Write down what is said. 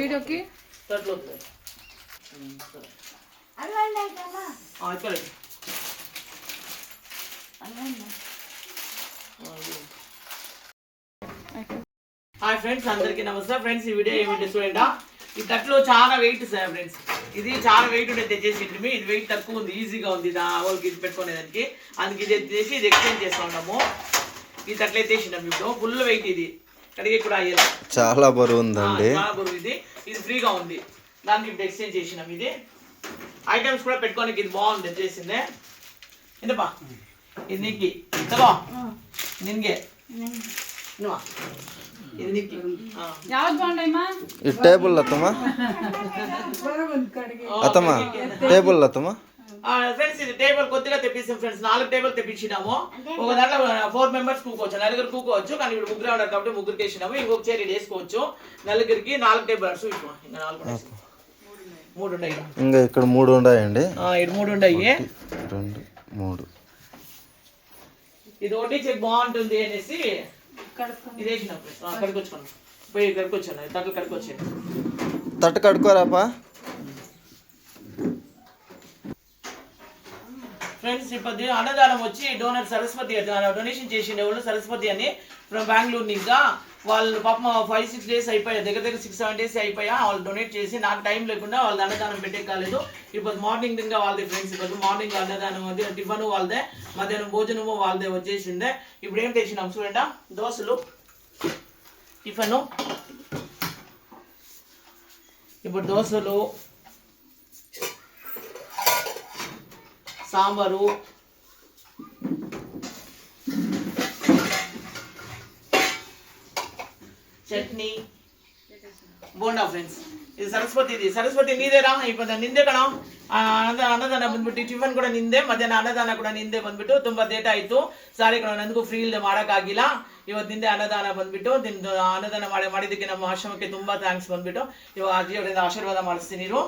వీడియోకి. ఆ, hi friends అందరికీ నమస్తే. ఫ్రెండ్స్ ఈ వీడియో ఏమిటి చూడండి. ఈ తట్లో చాలా వెయిట్ సార్ ఫ్రెండ్స్ ఇది చాలా వెయిట్ ఉండే తెచ్చేసి మీ. ఇది వెయిట్ తక్కువ ఉంది ఈజీగా ఉంది నా వాళ్ళకి ఇది పెట్టుకునేదానికి. అందుకే ఇది తెచ్చేసి ఇది ఎక్స్చేంజ్ చేస్తూ ఉన్నాము. ఈ తట్లు ఎత్తేసినాం ఇప్పుడు. ఫుల్ వెయిట్ ఇది. కడిగే కూడా అయ్యేది చాలా బరువు ఉందండి చాలా బరువు ఇది. ఇది ఫ్రీగా ఉంది. దానికి ఇప్పుడు ఎక్స్చేంజ్ చేసినాం ఇది. ఐటమ్స్ కూడా పెట్టుకోనికి ఇది బాగుంది చేసిందే. ఏంటప్పా? ఇది నీకి చలో. నిన్గే. నువ్వా? ఇది నీకి టేబుల్ అత్తమ్మా అత్తమ్మా టేబుల్ అత్తమ్మా ఫ్రెండ్స్ ఇది టేబుల్ కొద్దిగా తెప్పిస్తాం ఫ్రెండ్స్ నాలుగు టేబుల్ తెప్పించినాము. ఒక దాంట్లో ఫోర్ మెంబర్స్ కూకోవచ్చు. నలుగురు కూకోవచ్చు కానీ ఇప్పుడు ముగ్గురు ఉన్నారు కాబట్టి ముగ్గురికి వేసినాము. ఇంకొక చైర్ ఇది వేసుకోవచ్చు. నలుగురికి నాలుగు టేబుల్స్ ఇంకా నాలుగు ఉన్నాయి. మూడు ఉన్నాయి. ఇంకా ఇక్కడ మూడు ఉన్నాయండి. ఆ, ఇటు మూడు ఉన్నాయి. రెండు మూడు. ఇది ఒకటి చెక్ బాగుంటుంది అనేసి ఇది వేసినాం ఫ్రెండ్స్ అక్కడికి వచ్చుకున్నాం పోయి ఇక్కడికి వచ్చాను తట్లు కడికి వచ్చాను తట్టు కడుకోరాపా ఫ్రెండ్స్ ఇప్పుడు అన్నదానం వచ్చి డోనర్ సరస్వతి డొనేషన్ చేసిండే వాళ్ళు సరస్వతి అని ఫ్రమ్ బెంగళూరు ఇంకా వాళ్ళు పాపం ఫైవ్ సిక్స్ డేస్ అయిపోయా దగ్గర దగ్గర సిక్స్ సెవెన్ డేస్ అయిపోయా. వాళ్ళు డొనేట్ చేసి నాకు టైం లేకుండా వాళ్ళు అన్నదానం పెట్టే కాలేదు ఇప్పుడు మార్నింగ్ ఇంకా వాళ్ళదే ఫ్రెండ్స్ ఇప్పుడు మార్నింగ్ అన్నదానం అది టిఫన్ వాళ్ళదే మధ్యాహ్నం భోజనము వాళ్ళదే వచ్చేసిండే ఇప్పుడు ఏం తెచ్చినాం చూడండి. దోశలు టిఫను. ఇప్పుడు దోశలు ಸಾಂಬಾರು. ಚಟ್ನಿ. ಬೋಂಡಾ ಫ್ರೆಂಡ್ಸ್. ಇದು ಸರಸ್ವತಿ ಇದೆ. ಸರಸ್ವತಿ ನೀದೇರಾ ಇಪ್ಪತ್ತ ನಿಂದೆ ಕಣ. ಅನ್ನದಾನ ಬಂದ್ಬಿಟ್ಟು, ಟಿಫನ್ ಕೂಡ ನಿಂದೆ, ಮಧ್ಯಾಹ್ನ ಅನ್ನದಾನ ಕೂಡ ನಿಂದೆ ಬಂದ್ಬಿಟ್ಟು, ತುಂಬಾ ಲೇಟ್ ಆಯ್ತು. ಸಾರಿ ಕಣ, ನನಗೂ ಫ್ರೀ ಇಲ್ಲದೆ ಮಾಡೋಕ್ಕಾಗಿಲ್ಲ. ಇವತ್ತು ನಿಂದೆ ಅನ್ನದಾನ ಬಂದ್ಬಿಟ್ಟು, ನಿಮ್ದು ಅನ್ನದಾನ ಮಾಡಿ, ಮಾಡಿದ್ದಕ್ಕೆ ನಮ್ಮ ಆಶ್ರಮಕ್ಕೆ ತುಂಬಾ ಥ್ಯಾಂಕ್ಸ್ ಬಂದ್ಬಿಟ್ಟು. ಇವಾಗ ಅಜ್ಜಿಯವರಿಂದ ಆಶೀರ್ವಾದ ಮಾಡಿಸ್ತೀನಿ ನೀವು